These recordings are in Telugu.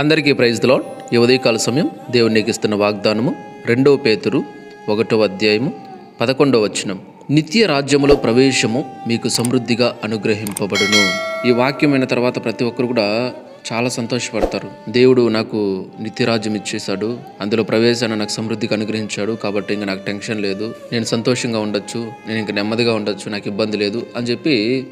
అందరికీ ప్రైజ్ దిలో ఈ ఉదయకాల సమయం దేవుడు ఇస్తున్న వాగ్దానము రెండవ పేతురు ఒకటో అధ్యాయము పదకొండవ వచనం. నిత్య రాజ్యములో ప్రవేశము మీకు సమృద్ధిగా అనుగ్రహింపబడును. ఈ వాక్యమైన తర్వాత ప్రతి ఒక్కరు కూడా చాలా సంతోషపడతారు. దేవుడు నాకు నిత్యరాజ్యం ఇచ్చేశాడు. అందులో ప్రవేశాన్ని నాకు సమృద్ధికి అనుగ్రహించాడు. కాబట్టి ఇంకా నాకు టెన్షన్ లేదు. నేను సంతోషంగా ఉండొచ్చు. నేను ఇంకా నెమ్మదిగా ఉండొచ్చు. నాకు ఇబ్బంది లేదు అని చెప్పి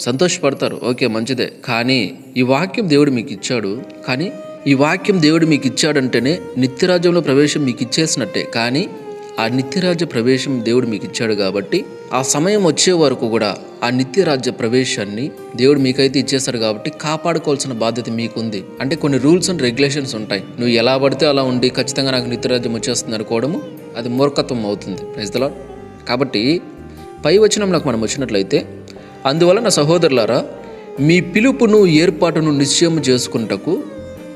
సంతోషపడతారు. ఓకే మంచిదే. కానీ ఈ వాక్యం దేవుడు మీకు ఇచ్చాడు. కానీ ఈ వాక్యం దేవుడు మీకు ఇచ్చాడంటేనే నిత్యరాజ్యంలో ప్రవేశం మీకు ఇచ్చేసినట్టే. కానీ ఆ నిత్యరాజ్య ప్రవేశం దేవుడు మీకు ఇచ్చాడు కాబట్టి ఆ సమయం వచ్చే వరకు కూడా ఆ నిత్యరాజ్య ప్రవేశాన్ని దేవుడు మీకైతే ఇచ్చేస్తాడు కాబట్టి కాపాడుకోవాల్సిన బాధ్యత మీకుంది. అంటే కొన్ని రూల్స్ అండ్ రెగ్యులేషన్స్ ఉంటాయి. నువ్వు ఎలా పడితే అలా ఉండి ఖచ్చితంగా నాకు నిత్యరాజ్యం వచ్చేస్తుంది అనుకోవడము అది మూర్ఖత్వం అవుతుంది. ప్రజల కాబట్టి పై వచనంలోకి మనం వచ్చినట్లయితే అందువలన సహోదరులారా మీ పిలుపును ఏర్పాటును నిశ్చయం చేసుకుంటకు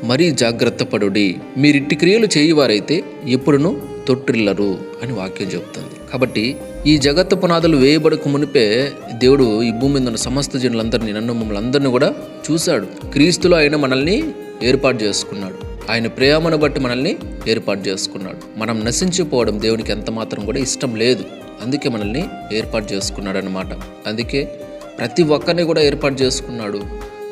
మరీ జాగ్రత్త పడుడి. మీరిట్టి క్రియలు చేయవారైతే ఎప్పుడునూ తొట్టిల్లరు అని వాక్యం చెబుతుంది కాబట్టి ఈ జగత్తు పునాదులు వేయబడక మునిపే దేవుడు ఈ భూమి మీద ఉన్న సమస్త జనులందరినీ నన్ను మమ్మల్ని అందరినీ కూడా చూశాడు. క్రీస్తులో ఆయన మనల్ని ఏర్పాటు చేసుకున్నాడు. ఆయన ప్రేమను బట్టి మనల్ని ఏర్పాటు చేసుకున్నాడు. మనం నశించిపోవడం దేవునికి ఎంత మాత్రం కూడా ఇష్టం లేదు. అందుకే మనల్ని ఏర్పాటు చేసుకున్నాడు అనమాట అందుకే ప్రతి ఒక్కరిని కూడా ఏర్పాటు చేసుకున్నాడు.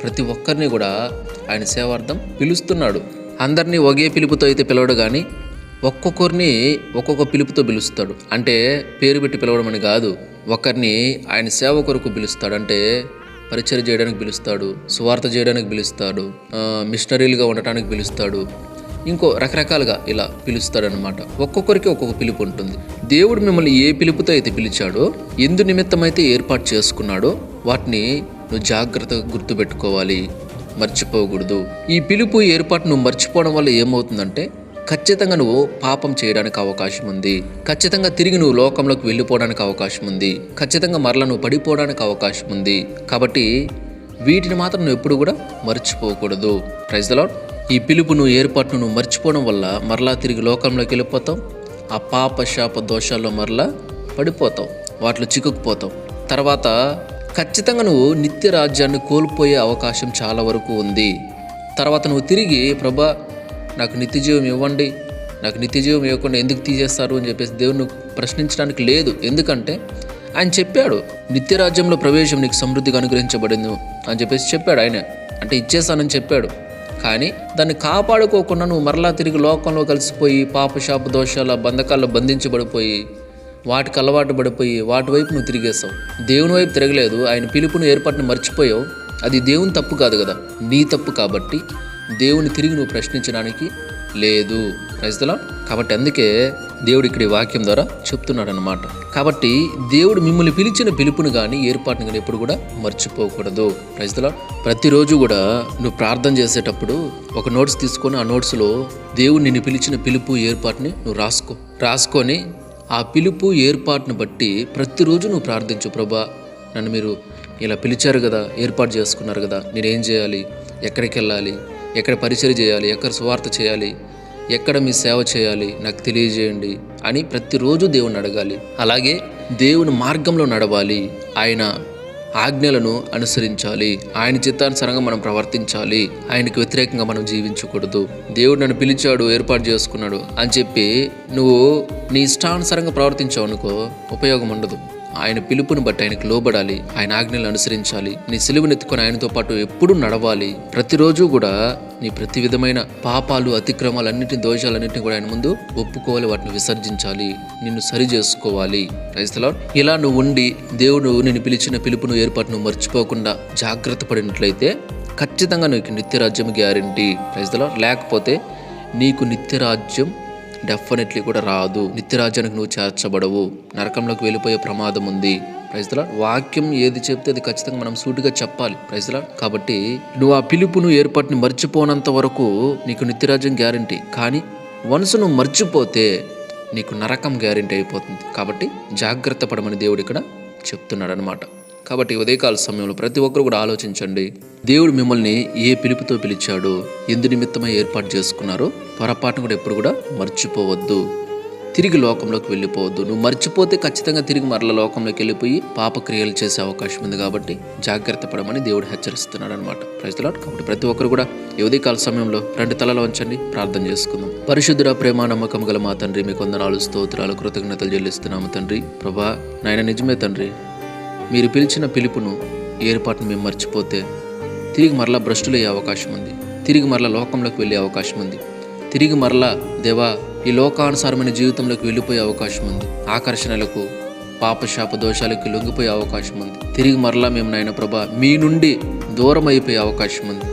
ప్రతి ఒక్కరిని కూడా ఆయన సేవార్థం పిలుస్తున్నాడు. అందరినీ ఒకే పిలుపుతో అయితే పిలవడు కానీ ఒక్కొక్కరిని ఒక్కొక్క పిలుపుతో పిలుస్తాడు. అంటే పేరు పెట్టి పిలవడం అని కాదు. ఒకరిని ఆయన సేవ కొరకు పిలుస్తాడు. అంటే పరిచయం చేయడానికి పిలుస్తాడు. సువార్త చేయడానికి పిలుస్తాడు. మిషనరీలుగా ఉండటానికి పిలుస్తాడు. ఇంకో రకరకాలుగా ఇలా పిలుస్తాడనమాట ఒక్కొక్కరికి ఒక్కొక్క పిలుపు ఉంటుంది. దేవుడు మిమ్మల్ని ఏ పిలుపుతో అయితే పిలిచాడో ఎందు నిమిత్తమైతే ఏర్పాటు చేసుకున్నాడో వాటిని నువ్వు జాగ్రత్తగా గుర్తుపెట్టుకోవాలి. మర్చిపోకూడదు. ఈ పిలుపు ఏర్పాటు నువ్వు మర్చిపోవడం వల్ల ఏమవుతుందంటే ఖచ్చితంగా నువ్వు పాపం చేయడానికి అవకాశం ఉంది. ఖచ్చితంగా తిరిగి నువ్వు లోకంలోకి వెళ్ళిపోవడానికి అవకాశం ఉంది. ఖచ్చితంగా మరల నువ్వు పడిపోవడానికి అవకాశం ఉంది. కాబట్టి వీటిని మాత్రం నువ్వు ఎప్పుడు కూడా మర్చిపోకూడదు. ప్రైజ్ లాడ్ ఈ పిలుపును ఏర్పాటును నువ్వు మర్చిపోవడం వల్ల మరలా తిరిగి లోకంలోకి వెళ్ళిపోతాం ఆ పాప శాప దోషాల్లో మరలా పడిపోతాం వాటిలో చిక్కుకుపోతాం తర్వాత ఖచ్చితంగా నువ్వు నిత్య రాజ్యాన్ని కోల్పోయే అవకాశం చాలా వరకు ఉంది. తర్వాత నువ్వు తిరిగి ప్రభా నాకు నిత్యజీవం ఇవ్వండి నాకు నిత్యజీవం ఇవ్వకుండా ఎందుకు తీసేస్తారు అని చెప్పేసి దేవుని ప్రశ్నించడానికి లేదు. ఎందుకంటే ఆయన చెప్పాడు నిత్య రాజ్యంలో ప్రవేశం నీకు సమృద్ధిగా అనుగ్రహించబడింది అని చెప్పేసి చెప్పాడు ఆయన. అంటే ఇచ్చేస్తానని చెప్పాడు. కానీ దాన్ని కాపాడుకోకుండా నువ్వు మరలా తిరిగి లోకంలో కలిసిపోయి పాపశాప దోషాల బంధకాల్లో బంధించబడిపోయి వాటికి అలవాటు పడిపోయి వాటి వైపు నువ్వు తిరిగేస్తావు దేవుని వైపు తిరగలేదు ఆయన పిలుపును ఏర్పాటును మర్చిపోయావు. అది దేవుని తప్పు కాదు కదా. నీ తప్పు కాబట్టి దేవుని తిరిగి నువ్వు ప్రశ్నించడానికి లేదు. రైతులా కాబట్టి అందుకే దేవుడు ఇక్కడ వాక్యం ద్వారా చెప్తున్నాడు అనమాట కాబట్టి దేవుడు మిమ్మల్ని పిలిచిన పిలుపుని కానీ ఏర్పాటుని కానీ ఎప్పుడు కూడా మర్చిపోకూడదు. రైతులా ప్రతిరోజు కూడా నువ్వు ప్రార్థన చేసేటప్పుడు ఒక నోట్స్ తీసుకొని ఆ నోట్స్లో దేవుడు నిన్ను పిలిచిన పిలుపు ఏర్పాటుని నువ్వు రాసుకో. రాసుకొని ఆ పిలుపు ఏర్పాటును బట్టి ప్రతిరోజు నువ్వు ప్రార్థించు. ప్రభా నన్ను మీరు ఇలా పిలిచారు కదా ఏర్పాటు చేసుకున్నారు కదా నేనేం చేయాలి? ఎక్కడికి వెళ్ళాలి ఎక్కడ పరిచయం చేయాలి ఎక్కడ సువార్త చేయాలి ఎక్కడ మీ సేవ చేయాలి నాకు తెలియజేయండి అని ప్రతిరోజు దేవుని అడగాలి. అలాగే దేవుని మార్గంలో నడవాలి. ఆయన ఆజ్ఞలను అనుసరించాలి. ఆయన చిత్తానుసారంగా మనం ప్రవర్తించాలి. ఆయనకు వ్యతిరేకంగా మనం జీవించకూడదు. దేవుడు నన్ను పిలిచాడు ఏర్పాటు చేసుకున్నాడు అని చెప్పి నువ్వు నీ ఇష్టానుసారంగా ప్రవర్తించావు అనుకో ఉపయోగం ఉండదు. ఆయన పిలుపుని బట్టి ఆయనకు లోబడాలి ఆయన ఆజ్ఞలు అనుసరించాలి నీ సిలువను ఎత్తుకొని ఆయనతో పాటు ఎప్పుడూ నడవాలి. ప్రతిరోజు కూడా నీ ప్రతి విధమైన పాపాలు అతిక్రమాలన్నింటిని దోషాలన్నింటినీ కూడా ఆయన ముందు ఒప్పుకోవాలి వాటిని విసర్జించాలి నిన్ను సరి చేసుకోవాలి. క్రైస్తలా ఇలా నువ్వు ఉండి దేవుడు నేను పిలిచిన పిలుపును ఏర్పాటును మర్చిపోకుండా జాగ్రత్త పడినట్లయితే ఖచ్చితంగా నీకు నిత్యరాజ్యం గ్యారంటీ. క్రైస్తలా లేకపోతే నీకు నిత్యరాజ్యం డెఫినెట్లీ కూడా రాదు. నిత్యరాజ్యానికి నువ్వు చేర్చబడవు. నరకంలోకి వెళ్ళిపోయే ప్రమాదం ఉంది. ప్రైజ్లా వాక్యం ఏది చెప్తే అది ఖచ్చితంగా మనం సూటిగా చెప్పాలి. ప్రైజ్లా కాబట్టి నువ్వు ఆ పిలుపును ఏర్పాటుని మర్చిపోనంత వరకు నీకు నిత్యరాజ్యం గ్యారంటీ కానీ వన్స్ నువ్వు మర్చిపోతే నీకు నరకం గ్యారంటీ అయిపోతుంది. కాబట్టి జాగ్రత్త పడమని దేవుడు ఇక్కడ చెప్తున్నాడు అనమాట కాబట్టి ఉదయకాల సమయంలో ప్రతి ఒక్కరు కూడా ఆలోచించండి. దేవుడు మిమ్మల్ని ఏ పిలుపుతో పిలిచాడో? ఎందు నిమిత్తమై ఏర్పాటు చేసుకున్నారో పొరపాటును కూడా ఎప్పుడు కూడా మర్చిపోవద్దు. తిరిగి లోకంలోకి వెళ్ళిపోవద్దు. నువ్వు మర్చిపోతే ఖచ్చితంగా తిరిగి మరల లోకంలోకి వెళ్ళిపోయి పాపక్రియలు చేసే అవకాశం ఉంది కాబట్టి జాగ్రత్త పడమని దేవుడు హెచ్చరిస్తున్నాడు అనమాట ప్రజలాట్ కాబట్టి ప్రతి ఒక్కరు కూడా ఈ ఉదయకాల సమయంలో రెండు తలలో ఉంచండి ప్రార్థన చేసుకుందాం. పరిశుద్ధుడ ప్రేమ నమ్మకం గల మా తండ్రి మీకు వందనాలు స్తోత్రాలు కృతజ్ఞతలు చెల్లిస్తున్నాము తండ్రి. ప్రభా నాయన నిజమే తండ్రి. మీరు పిలిచిన పిలుపును ఏర్పాటును మేము మర్చిపోతే తిరిగి మరలా భ్రష్టులయ్యే అవకాశం ఉంది. తిరిగి మరలా లోకంలోకి వెళ్ళే అవకాశం ఉంది. తిరిగి మరలా దేవా ఈ లోకానుసారమైన జీవితంలోకి వెళ్ళిపోయే అవకాశం ఉంది. ఆకర్షణలకు పాపశాప దోషాలకి లొంగిపోయే అవకాశం ఉంది. తిరిగి మరలా మేము నాయన ప్రభా మీ నుండి దూరం అయిపోయే అవకాశం ఉంది.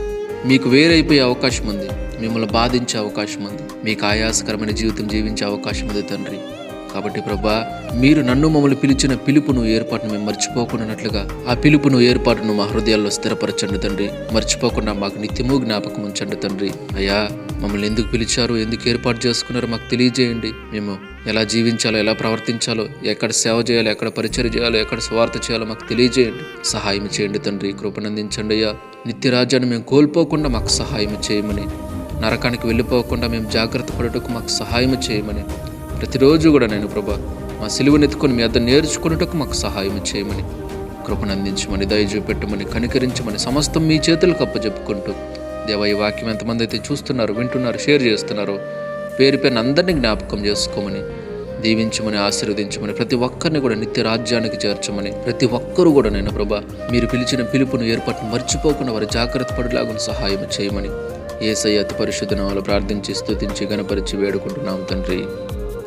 మీకు వేరైపోయే అవకాశం ఉంది. మిమ్మల్ని బాధించే అవకాశం ఉంది. మీకు ఆయాసకరమైన జీవితం జీవించే అవకాశం ఉంది తండ్రి. కాబట్టి ప్రభా మీరు నన్ను మమ్మల్ని పిలిచిన పిలుపును ఏర్పాటును మేము మర్చిపోకుండానట్లుగా ఆ పిలుపును ఏర్పాటును మా హృదయాల్లో స్థిరపరచండి తండ్రి. మర్చిపోకుండా మాకు నిత్యము జ్ఞాపకం ఉంచండి తండ్రి. అయ్యా మమ్మల్ని ఎందుకు పిలిచారు ఎందుకు ఏర్పాటు చేసుకున్నారో మాకు తెలియజేయండి. మేము ఎలా జీవించాలో ఎలా ప్రవర్తించాలో ఎక్కడ సేవ చేయాలో ఎక్కడ పరిచయం చేయాలో ఎక్కడ స్వార్థ చేయాలో మాకు తెలియజేయండి. సహాయం చేయండి తండ్రి కృపనందించండి అయ్యా. నిత్యరాజ్యాన్ని మేము కోల్పోకుండా మాకు సహాయం చేయమని నరకానికి వెళ్ళిపోకుండా మేము జాగ్రత్త పడటకు మాకు సహాయం చేయమని ప్రతిరోజు కూడా నేను ప్రభా మా సిలువను ఎత్తుకొని మీ అద్దరు నేర్చుకున్నటకు మాకు సహాయం చేయమని కృపను అందించమని దయ చూపెట్టమని కనికరించమని సమస్తం మీ చేతులకు అప్పచెప్పుకుంటూ దేవ ఈ వాక్యం ఎంతమంది అయితే చూస్తున్నారు వింటున్నారు షేర్ చేస్తున్నారో పేరు పైన అందరినీ జ్ఞాపకం చేసుకోమని దీవించమని ఆశీర్వదించమని ప్రతి ఒక్కరిని కూడా నిత్య రాజ్యానికి చేర్చమని ప్రతి ఒక్కరూ కూడా నేను ప్రభా మీరు పిలిచిన పిలుపును ఏర్పాటు మర్చిపోకుండా వారి జాగ్రత్త పడేలాగా సహాయం చేయమని ఏసై అతి పరిశుద్ధనాలు ప్రార్థించి స్థుతించి గణపరిచి వేడుకుంటున్నాం తండ్రి.